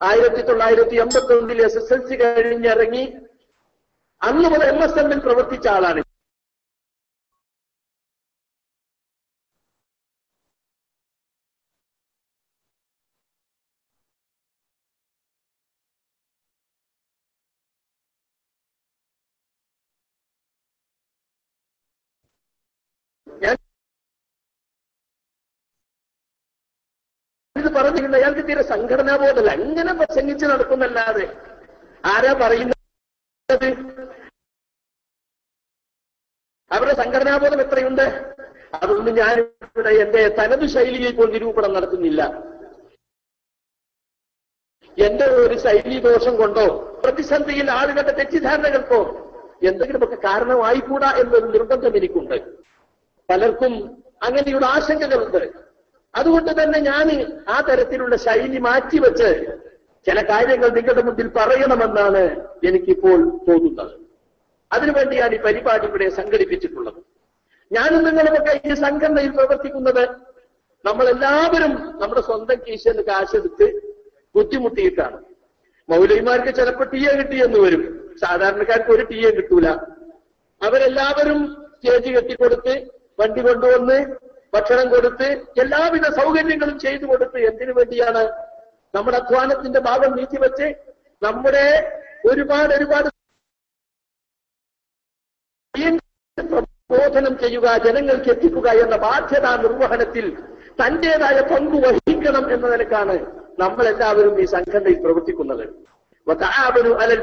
ആയിരത്തി തൊള്ളായിരത്തി എൺപത്തി ഒന്നിൽ എസ് എസ് എൽ സി കഴിഞ്ഞിറങ്ങി അന്ന് മുതൽ എം എസ് എമ്മിൽ പ്രവർത്തിച്ച ആളാണ് പറഞ്ഞിട്ടുണ്ട് അയാൾക്ക് തീരെ സംഘടനാ ബോധമല്ല. അങ്ങനെ പ്രസംഗിച്ച് നടക്കുന്നല്ലാതെ ആരാ പറയുന്നത്? അവരുടെ സംഘടനാബോധം എത്രയുണ്ട്? അതൊന്നും ഞാൻ ഇവിടെ എന്റെ തനത് ശൈലിയിൽ ഇപ്പോൾ നിരൂപണം നടത്തുന്നില്ല. എന്റെ ഒരു ശൈലി ദോഷം കൊണ്ടോ പ്രതിസന്ധിയിൽ ആളുകളുടെ തെറ്റിദ്ധാരണകൾക്കോ എന്തെങ്കിലുമൊക്കെ കാരണമായിക്കൂടാ എന്നൊരു നിർബന്ധം എനിക്കുണ്ട്. പലർക്കും അങ്ങനെയുള്ള ആശങ്കകളുണ്ട്. അതുകൊണ്ട് തന്നെ ഞാൻ ആ തരത്തിലുള്ള ശൈലി മാറ്റിവെച്ച് ചില കാര്യങ്ങൾ നിങ്ങളുടെ മുമ്പിൽ പറയണമെന്നാണ് എനിക്കിപ്പോൾ തോന്നുന്നത്. അതിനുവേണ്ടിയാണ് ഈ പരിപാടി ഇവിടെ സംഘടിപ്പിച്ചിട്ടുള്ളത്. ഞാനും നിങ്ങളുമൊക്കെ ഈ സംഘടനയിൽ പ്രവർത്തിക്കുന്നത് നമ്മളെല്ലാവരും നമ്മുടെ സ്വന്തം കീശന്ന് കാശെടുത്ത് ബുദ്ധിമുട്ടിയിട്ടാണ്. മൗലവിമാർക്ക് ചിലപ്പോൾ ടി എ കിട്ടിയെന്ന് വരും. സാധാരണക്കാർക്ക് ഒരു ടി എ കിട്ടൂല. അവരെല്ലാവരും സ്റ്റേജ് കെട്ടിക്കൊടുത്ത് വണ്ടി കൊണ്ടുവന്ന് ഭക്ഷണം കൊടുത്ത് എല്ലാവിധ സൗകര്യങ്ങളും ചെയ്തു കൊടുത്ത് എന്തിനു വേണ്ടിയാണ് നമ്മുടെ അധ്വാനത്തിന്റെ ഭാഗം നീക്കിവെച്ച് നമ്മുടെ ഒരുപാട് ഒരുപാട് പ്രബോധനം ചെയ്യുക ജനങ്ങൾക്ക് എത്തിക്കുക എന്ന ബാധ്യതാ നിർവഹണത്തിൽ തന്റേതായ പങ്ക് വഹിക്കണം എന്ന നിലക്കാണ് നമ്മൾ എല്ലാവരും ഈ സംഘടനയിൽ പ്രവർത്തിക്കുന്നത്. അലൽ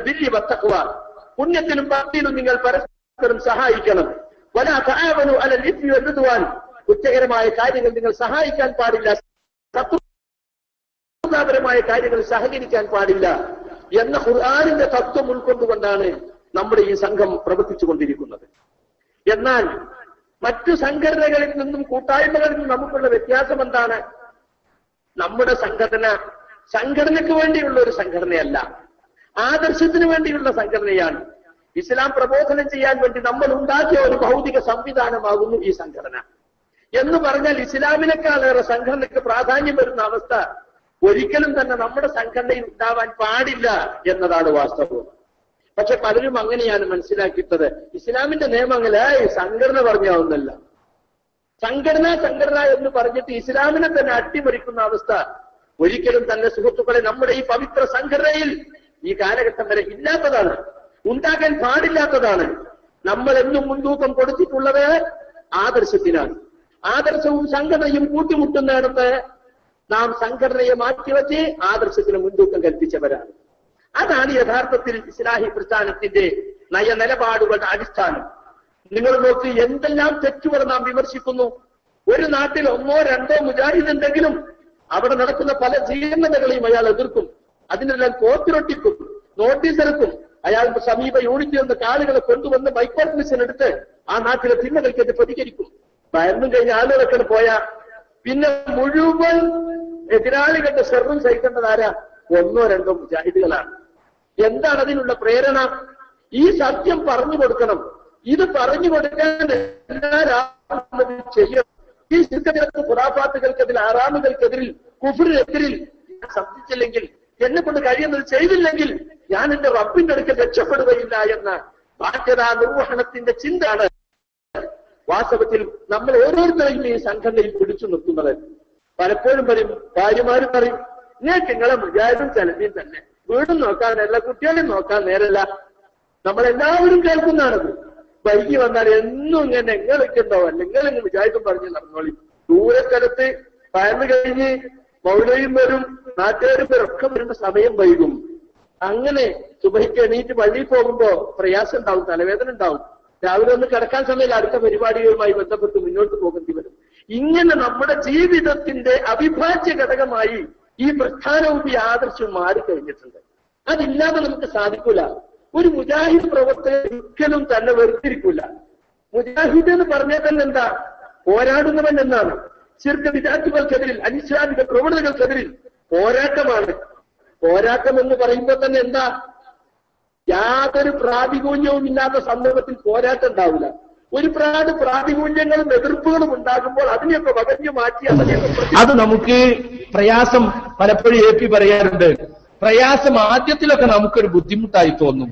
പുണ്യത്തിലും ഭക്തിയിലും നിങ്ങൾ പരസ്പരം സഹായിക്കണം. വലാ തആവനു അലൽ ഇസ്മി വൽഉദ്വാൻ കുറ്റകരമായ കാര്യങ്ങൾ നിങ്ങൾ സഹായിക്കാൻ പാടില്ല. ശത്രുതാപരമായ കാര്യങ്ങൾ സഹകരിക്കാൻ പാടില്ല എന്ന ഖുർആാനിന്റെ തത്വം ഉൾക്കൊണ്ടുകൊണ്ടാണ് നമ്മുടെ ഈ സംഘം പ്രവർത്തിച്ചു കൊണ്ടിരിക്കുന്നത് എന്നാൽ മറ്റു സംഘടനകളിൽ നിന്നും കൂട്ടായ്മകളിൽ നിന്നും നമുക്കുള്ള വ്യത്യാസം എന്താണ്? നമ്മുടെ സംഘടന സംഘടനയ്ക്ക് വേണ്ടിയുള്ള ഒരു സംഘടനയല്ല. ആദർശത്തിന് വേണ്ടിയുള്ള സംഘടനയാണ്. ഇസ്ലാം പ്രബോധനം ചെയ്യാൻ വേണ്ടി നമ്മൾ ഉണ്ടാക്കിയ ഒരു ഭൗതിക സംവിധാനമാകുന്നു ഈ സംഘടന. എന്ന് പറഞ്ഞാൽ ഇസ്ലാമിനേക്കാളേറെ സംഘടനയ്ക്ക് പ്രാധാന്യം വരുന്ന അവസ്ഥ ഒരിക്കലും തന്നെ നമ്മുടെ സംഘടനയിൽ ഉണ്ടാവാൻ പാടില്ല എന്നതാണ് വാസ്തവം. പക്ഷെ പലരും അങ്ങനെയാണ് മനസ്സിലാക്കിയിട്ടത്. ഇസ്ലാമിന്റെ നിയമങ്ങളെ സംഘടന പറഞ്ഞാവുന്നല്ല സംഘടന സംഘടന എന്ന് പറഞ്ഞിട്ട് ഇസ്ലാമിനെ തന്നെ അട്ടിമറിക്കുന്ന അവസ്ഥ. ഒരിക്കലും തന്നെ സുഹൃത്തുക്കളെ നമ്മുടെ ഈ പവിത്ര സംഘടനയിൽ ഈ കാലഘട്ടം വരെ ഇല്ലാത്തതാണ്. ഉണ്ടാക്കാൻ പാടില്ലാത്തതാണ്. നമ്മൾ എന്നും മുൻതൂക്കം കൊടുത്തിട്ടുള്ളത് ആദർശത്തിനാണ്. ആദർശവും സംഘടനയും കൂട്ടിമുട്ടുന്നിടത്ത് നാം സംഘടനയെ മാറ്റിവെച്ച് ആദർശത്തിന് മുൻതൂക്കം കൽപ്പിച്ചവരാണ്. അതാണ് യഥാർത്ഥത്തിൽ ഇസ്ലാഹി പ്രസ്ഥാനത്തിന്റെ നയനിലപാടുകളുടെ അടിസ്ഥാനം. നിങ്ങൾ നോക്കി എന്തെല്ലാം തെറ്റുകൾ നാം വിമർശിക്കുന്നു. ഒരു നാട്ടിൽ ഒന്നോ രണ്ടോ മുജാഹിദ് ഉണ്ടെങ്കിലും അവിടെ നടക്കുന്ന പല ജീർണതകളെയും അയാൾ എതിർക്കും. അതിനെല്ലാം കോത്തിരൊട്ടിക്കും നോട്ടീസ് എടുക്കും. അയാൾ സമീപ യൂണിറ്റിൽ നിന്ന് കാലുകളെ കൊണ്ടുവന്ന് മൈക്രോമിഷൻ എടുത്ത് ആ നാട്ടിലെ തിന്മകൾക്കെതിരെ പ്രതികരിക്കും. ഭയന്നും കഴിഞ്ഞ് ആളുകളൊക്കെ പോയാ. പിന്നെ മുഴുവൻ എതിരാളികളുടെ സഹിക്കേണ്ടത് ആരാ? ഒന്നോ രണ്ടോ മുജാഹിദുകളാണ്. എന്താണ് അതിനുള്ള പ്രേരണ? ഈ സത്യം പറഞ്ഞു കൊടുക്കണം. ഇത് പറഞ്ഞു കൊടുക്കാൻ ചെയ്യണം. ഈ ശിർക്കത്തിനകത്ത് ഖുറാഫാത്തുകൾക്കെതിൽ ആറാമുകൾക്കെതിരിൽ കുഫറിനെതിരിൽ ഞാൻ ശബ്ദിച്ചില്ലെങ്കിൽ എന്നെ കൊണ്ട് കഴിയുന്നത് ചെയ്തില്ലെങ്കിൽ ഞാൻ എന്റെ റബ്ബിന്റെ അടുക്കൽ രക്ഷപ്പെടുകയില്ല എന്ന ബാധ്യതാ നിർവഹണത്തിന്റെ ചിന്തയാണ് വാസ്തവത്തിൽ നമ്മൾ ഓരോരുത്തരെയും ഈ സംഘടനയിൽ പിടിച്ചു നിർത്തുന്നത്. പലപ്പോഴും പറയും ഭാര്യമാരും പറയും നിങ്ങൾക്ക് നിങ്ങളെ മുജാഹിദും ചലതിയും തന്നെ. വീടും നോക്കാനല്ല കുട്ടികളെയും നോക്കാൻ നേരല്ല. നമ്മളെല്ലാവരും കേൾക്കുന്നതാണത്. വൈകി വന്നാൽ എന്നും ഇങ്ങനെ നിങ്ങളൊക്കെ അല്ലെങ്കിൽ നിങ്ങൾ ഇങ്ങനെ മുജാഹിദും പറഞ്ഞ് നടന്നോളി. ദൂരസ്ഥലത്ത് പയർന്നു കഴിഞ്ഞ് മൗലയും വരും നാട്ടുകാരും വരും ഒക്കെ വരുമ്പോ സമയം വൈകും. അങ്ങനെ സുബഹിക്ക് എണീറ്റ് പള്ളിയിൽ പോകുമ്പോ പ്രയാസം ഉണ്ടാവും തലവേദന ഉണ്ടാവും. രാവിലെ ഒന്ന് കിടക്കാൻ സമയത്ത് അടുത്ത പരിപാടികളുമായി ബന്ധപ്പെട്ട് മുന്നോട്ട് പോകേണ്ടി വരും ഇങ്ങനെ നമ്മുടെ ജീവിതത്തിന്റെ അവിഭാജ്യ ഘടകമായി ഈ പ്രസ്ഥാനവും ഈ ആദർശവും മാറിക്കഴിഞ്ഞിട്ടുണ്ട്. അതില്ലാതെ നമുക്ക് സാധിക്കൂല. ഒരു മുജാഹിദ് പ്രവർത്തകൻ ഒരിക്കലും തന്നെ വെറുത്തിരിക്കൂല മുജാഹിദ് എന്ന് പറഞ്ഞാൽ തന്നെ എന്താ? പോരാടുന്നവൻ എന്നാണ്. ചെറുക്ക വിദ്യാർത്ഥികൾക്കെതിരിൽ അനിസ്ലാമിക പ്രവണതകൾക്കെതിരിൽ പോരാട്ടമാണ്. പോരാട്ടം എന്ന് പറയുമ്പോൾ തന്നെ എന്താ? യാതൊരു പ്രാതികൂല്യവും ഇല്ലാത്ത സന്ദർഭത്തിൽ പോരാട്ടം ഉണ്ടാവില്ല. ഒരുപാട് പ്രാതികൂല്യങ്ങളും എതിർപ്പുകളും ഉണ്ടാകുമ്പോൾ അതിനെയൊക്കെ വകഞ്ഞു മാറ്റി അത് നമുക്ക് പ്രയാസം പലപ്പോഴും എ പി പറയാറുണ്ട്. പ്രയാസം ആദ്യത്തിലൊക്കെ നമുക്കൊരു ബുദ്ധിമുട്ടായി തോന്നും.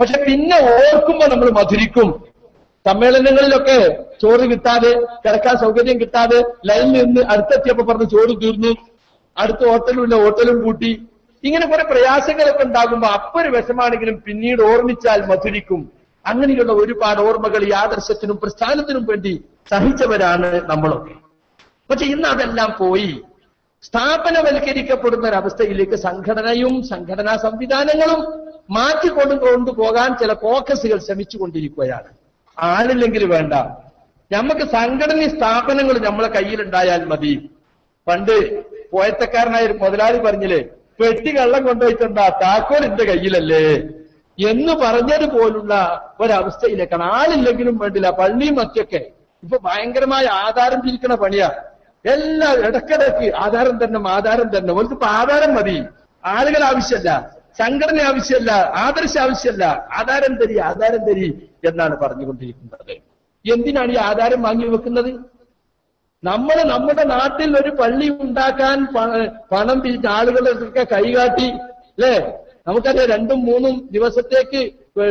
പക്ഷെ പിന്നെ ഓർക്കുമ്പോ നമ്മൾ മധുരിക്കും. സമ്മേളനങ്ങളിലൊക്കെ ചോറ് കിട്ടാതെ കിടക്കാൻ സൗകര്യം കിട്ടാതെ ലൈനിൽ നിന്ന് അടുത്തെത്തിയപ്പോ പറഞ്ഞ് ചോറ് തീർന്നു. അടുത്ത ഹോട്ടലും ഇല്ല ഹോട്ടലും കൂട്ടി ഇങ്ങനെ കുറെ പ്രയാസങ്ങളൊക്കെ ഉണ്ടാകുമ്പോ അപ്പൊരു വിഷമാണെങ്കിലും പിന്നീട് ഓർമ്മിച്ചാൽ മധുരിക്കും. അങ്ങനെയുള്ള ഒരുപാട് ഓർമ്മകൾ ഈ ആദർശത്തിനും പ്രസ്ഥാനത്തിനും വേണ്ടി സഹിച്ചവരാണ് നമ്മളൊക്കെ. പക്ഷെ ഇന്ന് അതെല്ലാം പോയി. സ്ഥാപനവൽക്കരിക്കപ്പെടുന്ന ഒരവസ്ഥയിലേക്ക് സംഘടനയും സംഘടനാ സംവിധാനങ്ങളും മാറ്റിക്കൊണ്ടു കൊണ്ടുപോകാൻ ചില ഫോക്കസുകൾ ശ്രമിച്ചുകൊണ്ടിരിക്കുകയാണ്. ആളില്ലെങ്കിൽ വേണ്ട. നമുക്ക് സംഘടന സ്ഥാപനങ്ങൾ നമ്മളെ കയ്യിലുണ്ടായാൽ മതി. പണ്ട് പോയത്തക്കാരനായ ഒരു മുതലാളി പറഞ്ഞില്ലേ പെട്ടി കള്ളം കൊണ്ടുപോയിട്ടുണ്ടാ താക്കോൽ എന്റെ കയ്യിലല്ലേ? എന്ന് പറഞ്ഞത് പോലുള്ള ഒരവസ്ഥയിലേക്കാണ്. ആളില്ലെങ്കിലും വേണ്ടില്ല പള്ളിയും മറ്റൊക്കെ. ഇപ്പൊ ഭയങ്കരമായ ആധാരം തിരിക്കണ പണിയാ. എല്ലാ ഇടക്കിടക്ക് ആധാരം തന്നെ ആധാരം തന്നെ ഓർക്ക് ഇപ്പൊ ആധാരം മതി. ആളുകൾ ആവശ്യമല്ല സംഘടന ആവശ്യമല്ല ആദർശ ആവശ്യമല്ല ആധാരം തരി ആധാരം തരി എന്നാണ് പറഞ്ഞുകൊണ്ടിരിക്കുന്നത്. എന്തിനാണ് ഈ ആധാരം വാങ്ങി വെക്കുന്നത്? നമ്മൾ നമ്മുടെ നാട്ടിൽ ഒരു പള്ളി ഉണ്ടാക്കാൻ പണം പിരിച്ച ആളുകളൊക്കെ കൈകാട്ടി അല്ലേ? നമുക്കറിയാം രണ്ടും മൂന്നും ദിവസത്തേക്ക്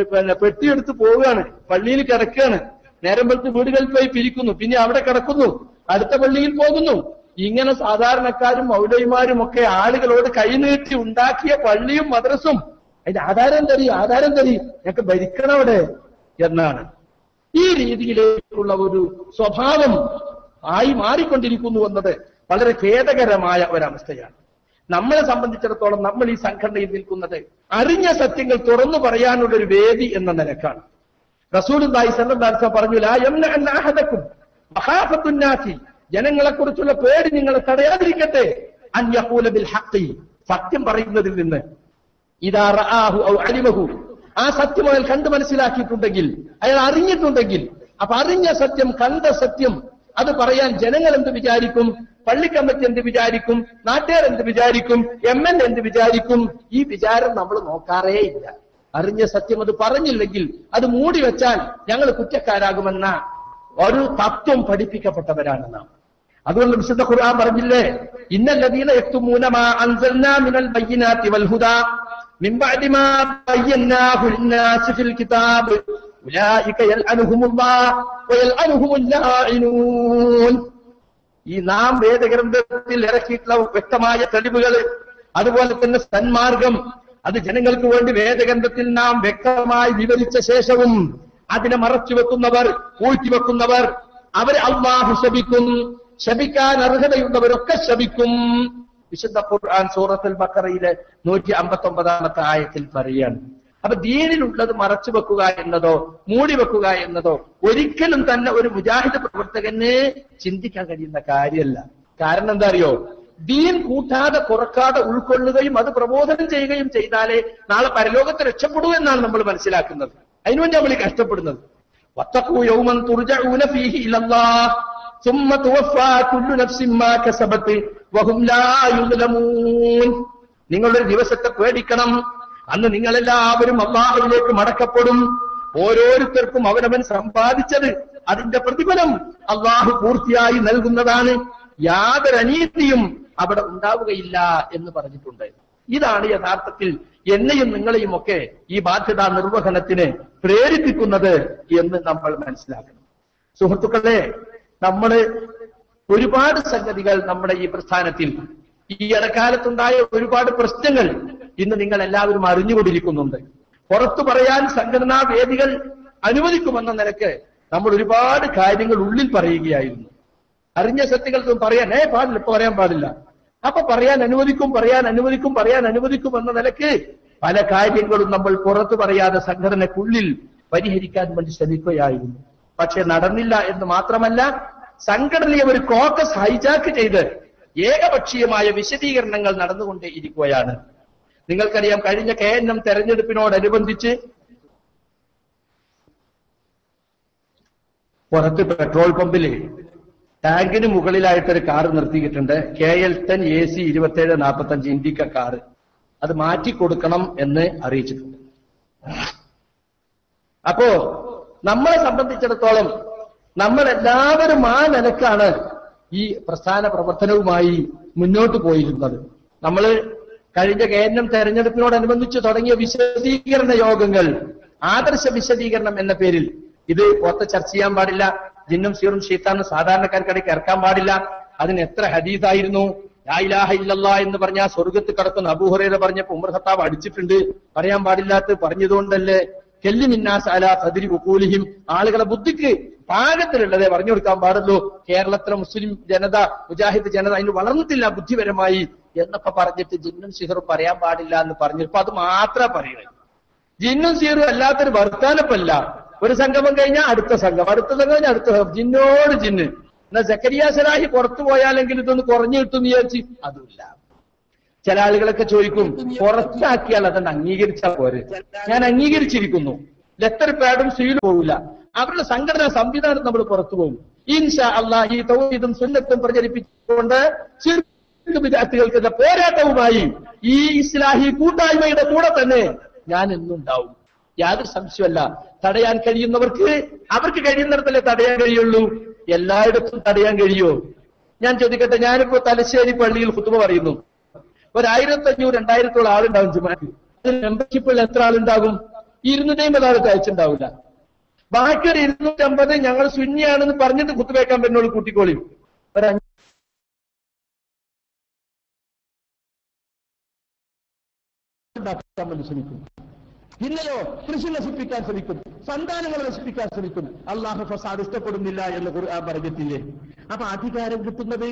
പിന്നെ പെട്ടിയെടുത്ത് പോവുകയാണ്. പള്ളിയിൽ കിടക്കുകയാണ്. നേരം വെളുത്ത് വീടുകളിൽ പോയി പിരിക്കുന്നു. പിന്നെ അവിടെ കിടക്കുന്നു. അടുത്ത പള്ളിയിൽ പോകുന്നു. ഇങ്ങനെ സാധാരണക്കാരും മൗലയിമാരും ഒക്കെ ആളുകളോട് കൈനീട്ടി ഉണ്ടാക്കിയ പള്ളിയും മദ്രസും. അതിന്റെ ആധാരം തരി ആധാരം തരി. ഞങ്ങൾക്ക് ഭരിക്കണം അവിടെ എന്നാണ്. ഈ രീതിയിലേക്കുള്ള ഒരു സ്വഭാവം ആയി മാറിക്കൊണ്ടിരിക്കുന്നു എന്നത് വളരെ ഖേദകരമായ ഒരവസ്ഥയാണ്. നമ്മളെ സംബന്ധിച്ചിടത്തോളം നമ്മൾ ഈ സംഘടനയിൽ നിൽക്കുന്നത് അറിഞ്ഞ സത്യങ്ങൾ തുറന്നു പറയാനുള്ള ഒരു വേദി എന്ന നിലക്കാണ്. റസൂൽ പറഞ്ഞു ലാ യംനഅന്ന അഹദക്കും മഹാഫത്തുന്നാസി ജനങ്ങളെ കുറിച്ചുള്ള പേടി നിങ്ങളെ തടയാതിരിക്കട്ടെ. അൻ യഖൂല ബിൽ ഹഖി സത്യം പറയുന്നതിൽ നിന്ന് ഇതാ ഔ അലിമഹു. ആ സത്യം അയാൾ കണ്ട് മനസ്സിലാക്കിയിട്ടുണ്ടെങ്കിൽ അയാൾ അറിഞ്ഞിട്ടുണ്ടെങ്കിൽ അപ്പൊ അറിഞ്ഞ സത്യം കണ്ട സത്യം അത് പറയാൻ ജനങ്ങൾ എന്ത് വിചാരിക്കും? പള്ളിക്കമ്മറ്റി എന്ത് വിചാരിക്കും? നാട്ടുകാർ എന്ത് വിചാരിക്കും? എം എൽ എന്ത് വിചാരിക്കും? ഈ വിചാരം നമ്മൾ നോക്കാറേ ഇല്ല. അറിഞ്ഞ സത്യം അത് പറഞ്ഞില്ലെങ്കിൽ അത് മൂടി വെച്ചാൽ ഞങ്ങൾ കുറ്റക്കാരാകുമെന്ന ഒരു തത്വം പഠിപ്പിക്കപ്പെട്ടവരാണ് നാം. അതുകൊണ്ട് വിശുദ്ധ ഖുർആൻ പറഞ്ഞില്ലേ? ഇന്നല്ലദീന യക്തുമൂന മാ അൻസൽനാ മിനൽ ബയ്യിനാതി വൽ ഹുദാ മിൻ ബഅദി മാ ബയ്യനാഹു ലിന്നാസി ഫിൽ കിതാബ് ഈ നാം വേദഗ്രന്ഥത്തിൽ ഇറക്കിയിട്ടുള്ള വ്യക്തമായ തെളിവുകൾ അതുപോലെ തന്നെ സന്മാർഗം അത് ജനങ്ങൾക്ക് വേണ്ടി വേദഗ്രന്ഥത്തിൽ നാം വ്യക്തമായി വിവരിച്ച ശേഷവും അതിനെ മറച്ചു വെക്കുന്നവർ പൂഴ്ത്തിവെക്കുന്നവർ അവരെ അള്ളാഹു ശപിക്കും ശപിക്കാൻ അർഹതയുള്ളവരൊക്കെ ശപിക്കും. വിശുദ്ധ ഖുർആൻ സൂറത്തുൽ ബക്കറയിലെ നൂറ്റി അമ്പത്തി ഒമ്പതാമത്തെ ആയത്തിൽ പറയാണ്. അപ്പൊ ദീനിലുള്ളത് മറച്ചു വെക്കുക എന്നതോ മൂടി വെക്കുക എന്നതോ ഒരിക്കലും തന്നെ ഒരു മുജാഹിദ് പ്രവർത്തകന് ചിന്തിക്കാൻ കഴിയുന്ന കാര്യമല്ല. കാരണം എന്താ അറിയോ? ദീൻ കൂട്ടാതെ കുറക്കാതെ ഉൾക്കൊള്ളുകയും അത് പ്രബോധനം ചെയ്യുകയും ചെയ്താലേ നാളെ പരലോകത്തെ രക്ഷപ്പെടൂ എന്നാണ് നമ്മൾ മനസ്സിലാക്കുന്നത്. അതിനുവേണ്ടി നമ്മൾ കഷ്ടപ്പെടുന്നത്. നിങ്ങളൊരു ദിവസത്തെ പേടിക്കണം. അന്ന് നിങ്ങളെല്ലാവരും അള്ളാഹുവിലേക്ക് മടക്കപ്പെടും. ഓരോരുത്തർക്കും അവനവൻ സമ്പാദിച്ചത് അതിന്റെ പ്രതിഫലം അള്ളാഹു പൂർത്തിയായി നൽകുന്നതാണ്. യാതൊരു അനീതിയും അവിടെ ഉണ്ടാവുകയില്ല എന്ന് പറഞ്ഞിട്ടുണ്ട്. ഇതാണ് യഥാർത്ഥത്തിൽ എന്നെയും നിങ്ങളെയും ഒക്കെ ഈ ബാധ്യതാ നിർവഹണത്തിന് പ്രേരിപ്പിക്കുന്നത് എന്ന് നമ്മൾ മനസ്സിലാക്കണം. സുഹൃത്തുക്കളെ നമ്മൾ ഒരുപാട് സംഗതികൾ നമ്മുടെ ഈ പ്രസ്ഥാനത്തിൽ ഈ ഇടക്കാലത്തുണ്ടായ ഒരുപാട് പ്രശ്നങ്ങൾ ഇന്ന് നിങ്ങൾ എല്ലാവരും അറിഞ്ഞുകൊണ്ടിരിക്കുന്നുണ്ട്. പുറത്തു പറയാൻ സംഘടനാ വേദികൾ അനുവദിക്കുമെന്ന നിലയ്ക്ക് നമ്മൾ ഒരുപാട് കാര്യങ്ങൾ ഉള്ളിൽ പറയുകയായിരുന്നു. അറിഞ്ഞ സത്യങ്ങൾ പറയാൻ ഏ പാടില്ല ഇപ്പൊ പറയാൻ പാടില്ല. അപ്പൊ പറയാൻ അനുവദിക്കും പറയാൻ അനുവദിക്കും പറയാൻ അനുവദിക്കും എന്ന നിലയ്ക്ക് പല കാര്യങ്ങളും നമ്മൾ പുറത്തു പറയാതെ സംഘടനക്കുള്ളിൽ പരിഹരിക്കാൻ വേണ്ടി ശ്രമിക്കുകയായിരുന്നു. പക്ഷെ നടന്നില്ല എന്ന് മാത്രമല്ല സംഘടനയെ ഒരു കോക്കസ് ഹൈജാക്ക് ചെയ്ത് ഏകപക്ഷീയമായ വിശദീകരണങ്ങൾ നടന്നുകൊണ്ടേ ഇരിക്കുകയാണ് നിങ്ങൾക്കറിയാം കഴിഞ്ഞ കെ എൻ എം തെരഞ്ഞെടുപ്പിനോടനുബന്ധിച്ച് പുറത്ത് പെട്രോൾ പമ്പിൽ ടാങ്കിന് മുകളിലായിട്ടൊരു കാർ നിർത്തിയിട്ടുണ്ട്. K L ten A C ഇരുപത്തേഴ് നാൽപ്പത്തഞ്ച് ഇൻഡിക്ക കാർ അത് മാറ്റി കൊടുക്കണം എന്ന് അറിയിച്ചിട്ടുണ്ട്. അപ്പോ നമ്മളെ സംബന്ധിച്ചിടത്തോളം നമ്മൾ എല്ലാവരും ആ നിലക്കാണ് ഈ പ്രസ്ഥാന പ്രവർത്തനവുമായി മുന്നോട്ട് പോയിരുന്നത്. നമ്മൾ കഴിഞ്ഞ കേന്ദ്രം തെരഞ്ഞെടുപ്പിനോടനുബന്ധിച്ച് തുടങ്ങിയ വിശദീകരണ യോഗങ്ങൾ ആദർശ വിശദീകരണം എന്ന പേരിൽ ഇത് പുറത്ത് ചർച്ച ചെയ്യാൻ പാടില്ല. ജിന്നും സീറും ഷീത്താനും സാധാരണക്കാർക്കിടയ്ക്ക് ഇറക്കാൻ പാടില്ല. അതിന് എത്ര ഹദീസായിരുന്നു? ലായിലാഹ ഇല്ലല്ലാ എന്ന് പറഞ്ഞ സ്വർഗത്ത് കടക്കുന്ന അബൂഹുറൈറ പറഞ്ഞപ്പോ ഉമർ ഖത്താബ് അടിച്ചിട്ടുണ്ട്. പറയാൻ പാടില്ലാത്ത പറഞ്ഞതുകൊണ്ടല്ലേ. കെല്ലി മിന്നാസ് അല സദിരി ഉക്കൂലിഹിം ആളുകളെ ബുദ്ധിക്ക് പാകത്തിലുള്ളതേ പറഞ്ഞു കൊടുക്കാൻ പാടുള്ളൂ. കേരളത്തിലെ മുസ്ലിം ജനത മുജാഹിദ് ജനത അതിന് വളർന്നിട്ടില്ല ബുദ്ധിപരമായി എന്നൊക്കെ പറഞ്ഞിട്ട് ജിന്നും സിഹറും പറയാൻ പാടില്ല എന്ന് പറഞ്ഞിപ്പോ അത് മാത്രമേ പറയുന്നത് ജിന്നും സിഹറും അല്ലാത്തൊരു വർത്താനപ്പല്ല. ഒരു സംഗമം കഴിഞ്ഞാൽ അടുത്ത സംഘം അടുത്ത സംഘം കഴിഞ്ഞാൽ അടുത്ത സംഘം ജിന്നോട് ജിന്ന്. എന്നാ സക്കരിയ സലാഹി പുറത്തു പോയാലെങ്കിൽ ഇതൊന്ന് കുറഞ്ഞു കിട്ടും വിചാരിച്ച് അതുമില്ല. ചില ആളുകളൊക്കെ ചോദിക്കും പുറത്താക്കിയാൽ അതെന്ന് അംഗീകരിച്ചാൽ പോരെ? ഞാൻ അംഗീകരിച്ചിരിക്കുന്നു. ലെറ്റർ പാഡും സീലും പോകില്ല അവരുടെ സംഘടനാ സംവിധാനം നമ്മൾ പുറത്തു പോകും. ഇൻഷാ അള്ളാ ഈ തൗഹീദും സുന്നത്തും പ്രചരിപ്പിച്ചുകൊണ്ട് ശിർക്ക് വിദ്യാർത്ഥികൾക്കുള്ള പോരാട്ടവുമായി ഈ ഇസ്ലാഹി കൂട്ടായ്മയുടെ കൂടെ തന്നെ ഞാൻ എന്നുണ്ടാവും യാതൊരു സംശയമല്ല. തടയാൻ കഴിയുന്നവർക്ക് അവർക്ക് കഴിയുന്നിടത്തല്ലേ തടയാൻ കഴിയുള്ളൂ. എല്ലായിടത്തും തടയാൻ കഴിയുമോ? ഞാൻ ചോദിക്കട്ടെ ഞാനിപ്പോ തലശ്ശേരി പള്ളിയിൽ കുത്തുമ പറയുന്നു. ഒരായിരത്തി അഞ്ഞൂറ് രണ്ടായിരത്തോളം ആളുണ്ടാവും ജുമാക്ക്. മെമ്പർഷിപ്പിൽ എത്ര ആളുണ്ടാകും? ഇരുന്നൂറ്റി അമ്പത് ആൾക്ക് അയച്ചുണ്ടാവില്ല ബാക്കി ഒരു ഇരുന്നൂറ്റമ്പത് ഞങ്ങൾ സുന്നിയാണെന്ന് പറഞ്ഞിട്ട് കുത്തുവയ്ക്കാൻ പറ്റുള്ളൂ കൂട്ടിക്കോളി. ഒരു ഇന്നലെയോ കൃഷി നശിപ്പിക്കാൻ ശ്രമിക്കും സന്താനങ്ങൾ നശിപ്പിക്കാൻ ശ്രമിക്കും അള്ളാഹു ഫസാദ് ഇഷ്ടപ്പെടുന്നില്ല എന്ന് ഖുർആൻ പറഞ്ഞിട്ടില്ലേ? അപ്പൊ അധികാരം കിട്ടുന്നത്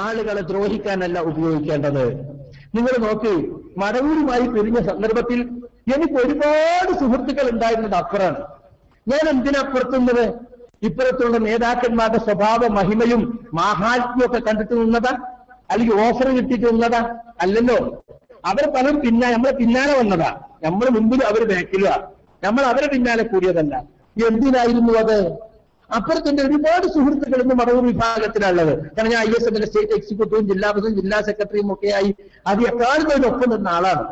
ആളുകളെ ദ്രോഹിക്കാനല്ല ഉപയോഗിക്കേണ്ടത്. നിങ്ങൾ നോക്ക് മടവൂരുമായി പിരിഞ്ഞ സന്ദർഭത്തിൽ എനിക്ക് ഒരുപാട് സുഹൃത്തുക്കൾ ഉണ്ടായിരുന്നത് അപ്പുറമാണ് ഞാൻ എന്തിനപ്പുറത്തുന്നത് ഇപ്പുറത്തുള്ള നേതാക്കന്മാരുടെ സ്വഭാവ മഹിമയും മാഹാത്മ്യവും ഒക്കെ കണ്ടിട്ട് നിന്നതാ? അല്ലെങ്കിൽ ഓഫർ കിട്ടിയിട്ട് നിന്നതാ? അല്ലല്ലോ അവർ പലരും പിന്നാ നമ്മളെ പിന്നാലെ വന്നതാ. നമ്മൾ മുമ്പിൽ അവർ ബാക്കിലുവാ. നമ്മൾ അവരെ പിന്നാലെ കൂടിയതല്ല. എന്തിനായിരുന്നു അത്? അപ്പുറത്തിന്റെ ഒരുപാട് സുഹൃത്തുക്കൾ ഇന്ന് മടവ് വിഭാഗത്തിലുള്ളത്. കാരണം ഞാൻ ഐ എസ് എമ്മിന്റെ സ്റ്റേറ്റ് എക്സിക്യൂട്ടീവും ജില്ലാ പ്രസിഡന്റ് ജില്ലാ സെക്രട്ടറിയും ഒക്കെ ആയി. അത് ഒപ്പം നിന്ന ആളാണ്.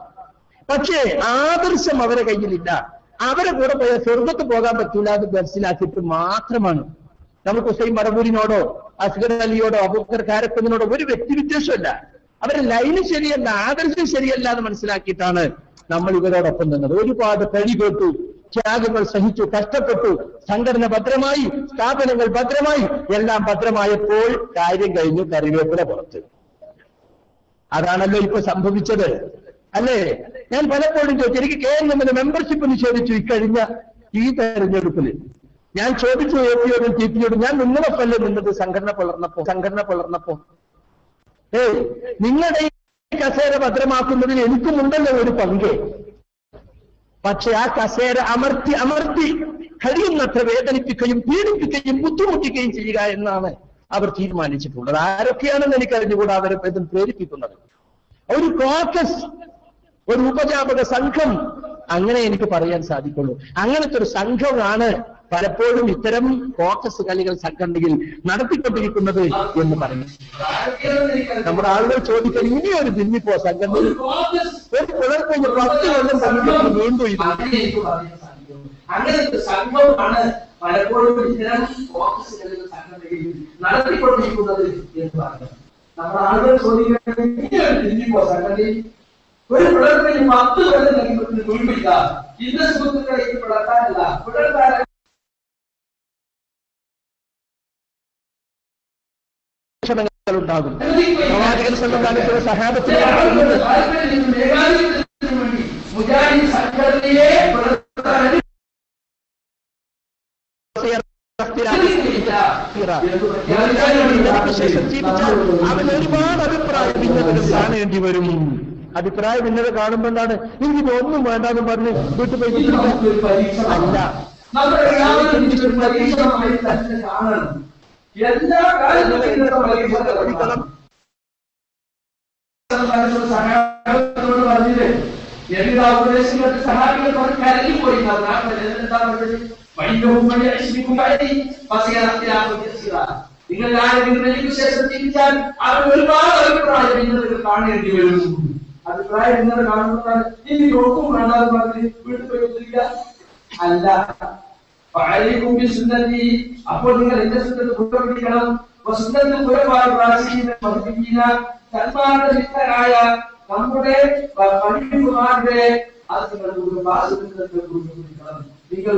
പക്ഷേ ആദർശം അവരെ കയ്യിലില്ല. അവരെ കൂടെ പോയ സ്വർഗത്ത് പോകാൻ പറ്റൂല എന്ന് മനസ്സിലാക്കിയിട്ട് മാത്രമാണ്. നമുക്ക് ഹുസൈൻ മടവൂരിനോടോ അസ്ഗർ അലിയോടോ അബൂക്കർ കാരക്കുന്നിനോടോ ഒരു വ്യക്തി വ്യത്യാസമല്ല അവരെ ലൈന് ശരിയല്ല ആദർശം ശരിയല്ല എന്ന് മനസ്സിലാക്കിയിട്ടാണ് നമ്മൾ ഇവരോടൊപ്പം നിന്നത്. ഒരുപാട് കഴി കേട്ടു ത്യാഗങ്ങൾ സഹിച്ചു കഷ്ടപ്പെട്ടു സംഘടന ഭദ്രമായി സ്ഥാപനങ്ങൾ ഭദ്രമായി എല്ലാം ഭദ്രമായപ്പോൾ കാര്യം കഴിഞ്ഞു കറിവേപ്പില പുറത്ത്. അതാണല്ലോ ഇപ്പൊ സംഭവിച്ചത്. അല്ലേ? ഞാൻ പലപ്പോഴും ചോദിച്ചു എനിക്ക് കെ എൻ എമ്മിന്റെ മെമ്പർഷിപ്പ് നിഷേധിച്ചു ഇക്കഴിഞ്ഞ ഈ തെരഞ്ഞെടുപ്പിൽ. ഞാൻ ചോദിച്ചു എ പിയോടും ടി പിയോടും ഞാൻ നിങ്ങളൊപ്പല്ലേ നിന്നത് സംഘടന പുലർന്നപ്പോ സംഘടന പുലർന്നപ്പോ. ഏ നിങ്ങളുടെ ഈ കസേര ഭദ്രമാക്കുന്നതിൽ എനിക്കുമുണ്ടല്ലോ ഒരു പങ്ക്. പക്ഷെ ആ കസേര അമർത്തി അമർത്തി കഴിയുന്നത്ര വേദനിപ്പിക്കുകയും പീഡിപ്പിക്കുകയും ബുദ്ധിമുട്ടിക്കുകയും ചെയ്യുക എന്നാണ് അവർ തീരുമാനിച്ചിട്ടുള്ളത്. ആരൊക്കെയാണെന്ന് എനിക്ക് അറിഞ്ഞുകൂടാ അവരെ ഇതും പ്രേരിപ്പിക്കുന്നത്. ഒരു കോക്കസ് ഒരു ഉപജാപക സംഘം അങ്ങനെ എനിക്ക് പറയാൻ സാധിക്കുള്ളൂ. അങ്ങനത്തെ ഒരു സംഘമാണ് പലപ്പോഴും ഇത്തരം കോക്കസ് കളികൾ സംഘടനയിൽ നടത്തിക്കൊണ്ടിരിക്കുന്നത് എന്ന് പറഞ്ഞു നമ്മുടെ ആളുകൾ ചോദിക്കാൻ ഇനി ഒരു ഭിന്നിപ്പോ സംഘടനയിൽ? ഒരു പുലർക്കഴിഞ്ഞ് പത്ത് കൊല്ലം സംഘടന വീണ്ടും ഇത് അങ്ങനത്തെ സംഭവമാണ് പലപ്പോഴും ഇത്തരം ഓഫീസുകളിൽ സംഘടനയിൽ നടത്തിക്കൊണ്ടിരിക്കുന്നത് എന്ന് പറഞ്ഞു നമ്മുടെ ആളുകൾ ചോദിക്കുന്നത് സംഘടനയിൽ? ഒരു പിളർപ്പിന് പത്ത് കൊല്ലം നൽകുന്നത് കുഴിപ്പില്ല ഇന്ന സുഹൃത്തുക്കളെ ഇത് പിളർത്താനല്ല പിളർത്താൻ ഉണ്ടാകും. പ്രവാചകൻ സംഘടനയെ അവൻ ഒരുപാട് അഭിപ്രായ ഭിന്നതകൾ കാണേണ്ടി വരും. അഭിപ്രായ ഭിന്നത കാണുമ്പോൾ എന്താണ്? എനിക്ക് ഒന്നും വേണ്ടാന്ന് പറഞ്ഞ് വീട്ടിൽ പോയി. അല്ല. എല്ലാ പറഞ്ഞില്ലേ? എല്ലാ ഉപദേശങ്ങൾക്ക് സഹാബികൾ പറഞ്ഞ് കരഞ്ഞുപോയി. എന്നാണ്. ആ പറഞ്ഞത് എന്താ പറഞ്ഞത്? വൈദ്യവും വഴി അശ്വിനിക്കും വഴി. പസിയാത്തിലാകും നിങ്ങൾ ആരെങ്കിലും ശേഷം തിരിച്ചാൽ അവർ ഒരുപാട് അഭിപ്രായം നിങ്ങൾ കാണേണ്ടി വരും. അഭിപ്രായ ഭിന്നത കാണുന്നതാണ്. ഇനി ഒട്ടും കാണാതെ പറഞ്ഞ് വീട്ടിൽ പോയി ഒത്തിരിക്കുക അല്ല അപ്പോൾ നിങ്ങൾ എന്റെ മിത്രരായ നമ്മുടെ പണ്ഡിതന്മാരുടെ അത് നിങ്ങളുടെ നിങ്ങൾ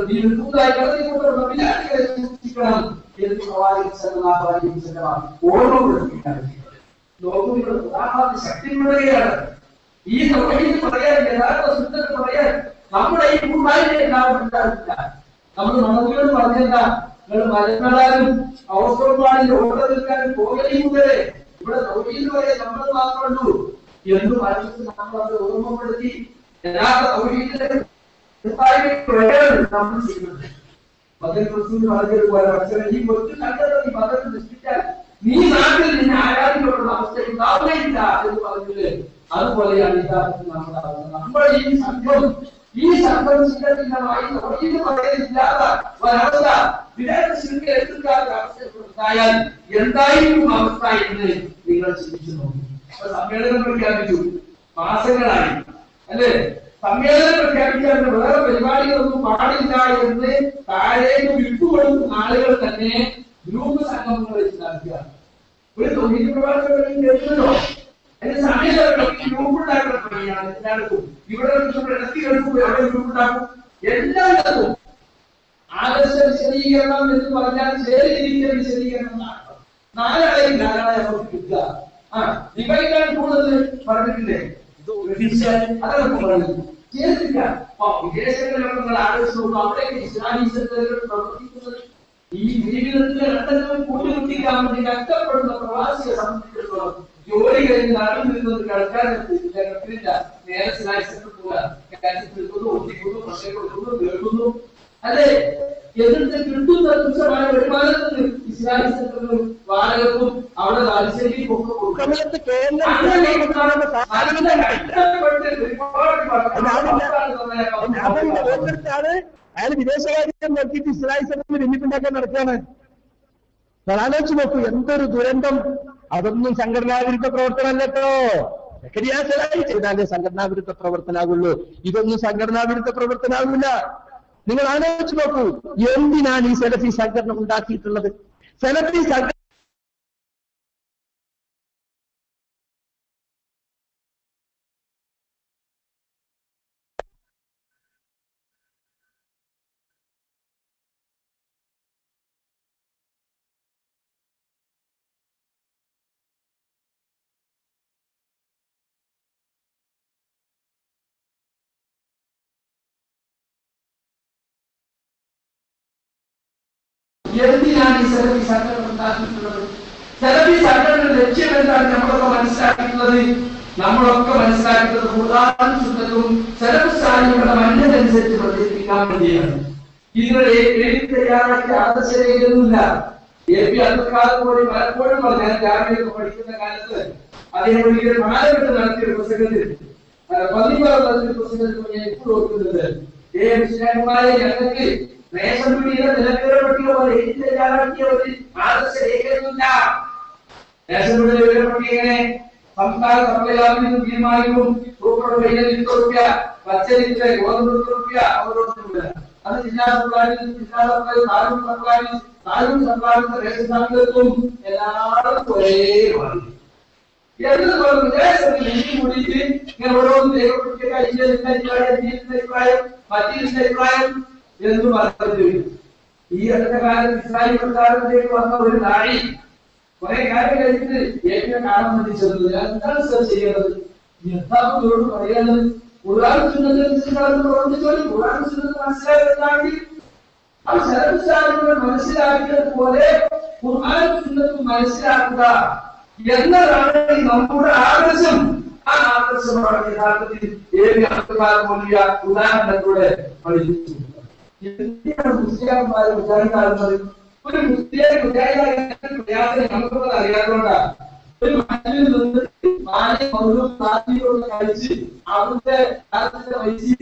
ഈ തൊഴിൽ പറയാൻ യഥാർത്ഥ ശുദ്ധത പറയാൻ നമ്മുടെ ഈ കുടുംബായിനെ എല്ലാവരും ഉണ്ടാവില്ല. നമ്മൾ മണവുകൾ പറഞ്ഞെന്താ? നിങ്ങൾ മരങ്ങളാലും അവസരമാണെങ്കിൽ ഓർഡർ നിൽക്കാനും പോകലെയും വരെ ഇവിടെ സൗകര്യം വരെ നമ്മൾ മാത്രമുള്ളൂ എന്ന് മനസ്സിൽ നമ്മൾ അത് ഓർമ്മപ്പെടുത്തി യഥാർത്ഥ തൊഴിലിന്റെ നമ്മൾ ചെയ്യുന്നത്. ക്രിസ്തു പറഞ്ഞതുപോലെ അച്ഛനെ ഈ കൊച്ചു കണ്ടത് ഈ മകൻ ദൃഷ്ടിച്ചാൽ നീ നാട്ടിൽ നിന്നെ ആരാധിക്കപ്പെടുന്ന അവസ്ഥ ഉണ്ടാവുകയില്ല എന്ന് പറഞ്ഞത് അതുപോലെയാണ് യഥാർത്ഥത്തിൽ നമ്മുടെ ഈ സംഘം ഈ സംഘം ചിന്തമായി തൊഴിൽ പറയുന്നില്ലാത്ത ഒരവസ്ഥ അവസ്ഥയാൽ എന്തായിരിക്കും അവസ്ഥ എന്ന് നിങ്ങൾ ചിന്തിച്ചു നോക്കും. സമ്മേളനം പ്രഖ്യാപിച്ചു. മാസങ്ങളായി. അല്ലേ? സമ്മേളനം പ്രഖ്യാപിക്കാൻ വേറെ പരിപാടികളൊന്നും പാടില്ല എന്ന് താഴേക്ക് വിട്ടുകൊടുക്കുന്ന ആളുകൾ തന്നെ ഗ്രൂപ്പ് സംഗമങ്ങൾ വെച്ച് നടത്തുക ഒരു തൊഴിൽ പ്രവർത്തകരും കേൾക്കുന്നോ അതിന് സമയത്ത് ഗ്രൂപ്പ് ഉണ്ടാക്കുന്ന പണിയാണ് എല്ലാവർക്കും ഇവിടെ ഇടത്തി കേൾക്കും അവിടെ ഗ്രൂപ്പ് ഉണ്ടാക്കും. എല്ലാം നടക്കും ആദർശ വിശദീകരണം എന്ന് പറഞ്ഞാൽ ചേരിതിരിച്ച വിശദീകരണം നാലാളെയും നാലാളെ അവർക്ക് കിട്ടുക ആ നിങ്ങളെക്കാൾ കൂടുതൽ പറഞ്ഞിട്ടില്ലേ? അതൊക്കെ പറഞ്ഞു ചേർത്തില്ല ആലോചിച്ച് നോക്കും അവിടെയൊക്കെ ഇസ്ലാമി സെന്ററുകൾ പ്രവർത്തിക്കുന്നത് ഈ ജീവിതത്തിലെ രണ്ടങ്ങൾ കൂട്ടിമുട്ടിക്കാൻ വേണ്ടി കഷ്ടപ്പെടുന്ന പ്രവാസിയെ സംബന്ധിച്ചിടത്തോളം ജോലി കഴിഞ്ഞ് നാട്ടിൽ നിന്നത് കേൾക്കാനില്ല നേരെ കാര്യം നിൽക്കുന്നു ഒന്നിക്കുന്നു പ്രശ്നം കൊടുക്കുന്നു കേൾക്കുന്നു. അല്ലെ? എന്നിട്ട് കിട്ടുന്ന തുച്ഛമായ വരുമാനത്തിന് ഇസ്ലാമി സെന്ററുകളും വാടകക്കും അവിടെ താല്പര്യം ഒക്കെ കൊടുക്കും അതിന്റെ വോട്ടെടുത്താണ് അയാൾ വിദേശകാര്യം നോക്കിയിട്ട് ഇസ്രായേൽ സെന്ററിൽ ഭിന്നിപ്പുണ്ടാക്കാൻ നടക്കുകയാണ്. ആലോചിച്ച് നോക്കൂ എന്തൊരു ദുരന്തം. അതൊന്നും സംഘടനാവിരുദ്ധ പ്രവർത്തനമല്ലോ ക്രിയാസലായി ചെയ്താലേ സംഘടനാവിരുദ്ധ പ്രവർത്തനാകുള്ളൂ ഇതൊന്നും സംഘടനാവിരുദ്ധ പ്രവർത്തനാകില്ല നിങ്ങൾ ആലോചിച്ച് നോക്കൂ എന്തിനാണ് ഈ സെലഫി സംഘടന ഉണ്ടാക്കിയിട്ടുള്ളത്? സെലഫി സംഘടന എന്തിനാണ് ഈ സെലഫി സംഘടന ഉണ്ടാക്കിയിട്ടുള്ളത്? സെലഫി സംഘടന ലക്ഷ്യം എന്താണ് നമ്മളൊക്കെ മനസ്സിലാക്കുന്നത് നമ്മളൊക്കെ മനസ്സിലാക്കുന്നത് ഖുർആൻ സുന്നത്തും സെലഫ് സാഹിബിയുടെ മന്നതനുസരിച്ച് പ്രചരിപ്പിക്കാൻ വേണ്ടിയാണ്. ഇതിനൊരു എഴുതി തയ്യാറാക്കിയ ആദർശരേഖയൊന്നുമില്ല. എ പി അബ്ദുൽഖാദർ പോലെ പലപ്പോഴും പറഞ്ഞു ഞാൻ രാവിലെ പഠിക്കുന്ന കാലത്ത് അദ്ദേഹം ഒരിക്കലും മാലപ്പെട്ട് നടത്തിയ ഒരു പ്രസംഗത്തിൽ പതിനാറ് നടത്തിയ ഞാൻ ഇപ്പോൾ ഓർക്കുന്നുണ്ട്. ഏ ഞങ്ങൾക്ക് వేసంబిడిలో నిలబెరబట్టి ఒక ఎత్తి నిలబెట్టి ఒక ఆదర్శ రేఖలుందా వేసంబిడిలో నిలబెట్టినే సంతాన సప్లయాలను బీమాయిలు రూపాయలు వెయ్యి లక్షల రూపాయ పచ్చరిచ్చే గోధుమ రూపాయ అవరోధం అది జిల్లా సప్లాయి జిల్లా సప్లాయి తాలూకు సప్లాయి తాలూకు సప్లాయి రేషన్ సప్లాయిக்கும் எல்லாரும் ஒரே வாழ்க்கை எதுல ஒரு தேசம் நெஞ்சு முடிஞ்சு ஒரு தேவைப்பட்டிருக்கா இங்கே இருந்த பத்தி இருந்த എന്ന് പറഞ്ഞു ഈ അടുത്ത കാലത്ത് ഇസ്രായേൽ പ്രസ്ഥാനത്തിലേക്ക് വന്ന ഒരു നാഴി കുറെ കാര്യം കഴിഞ്ഞിട്ട് എന്നെ കാണാൻ വേണ്ടി ചെന്നത്. എന്താണ് സർ ചെയ്യേണ്ടത്? യഥാർത്ഥത്തോട് പറയാനുള്ളത്? ഖുർആൻ മനസ്സിലാക്കുക എന്നതാണ് നമ്മുടെ ആദർശം ആ ആദർശമാണ് യഥാർത്ഥത്തിൽ ഏത് അർത്ഥകാലം വലിയ ഉദാഹരണത്തിലൂടെ പഠിപ്പിച്ചു. എന്തിനാണ് മുസ്ലിംമാരെ വിചാരിക്കാറുള്ളത് ഒരു മുസ്ലിം വിചാരിക്കാൻ പ്രയാസം നമുക്കൊന്നും അറിയാത്തതുകൊണ്ടാണ് ഒരു മനുഷ്യൻ നിന്ന് മാന്യം മൗലവും സാധ്യതയോട് കഴിച്ച് അവിടുത്തെ വൈശി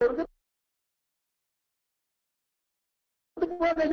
করতে পারে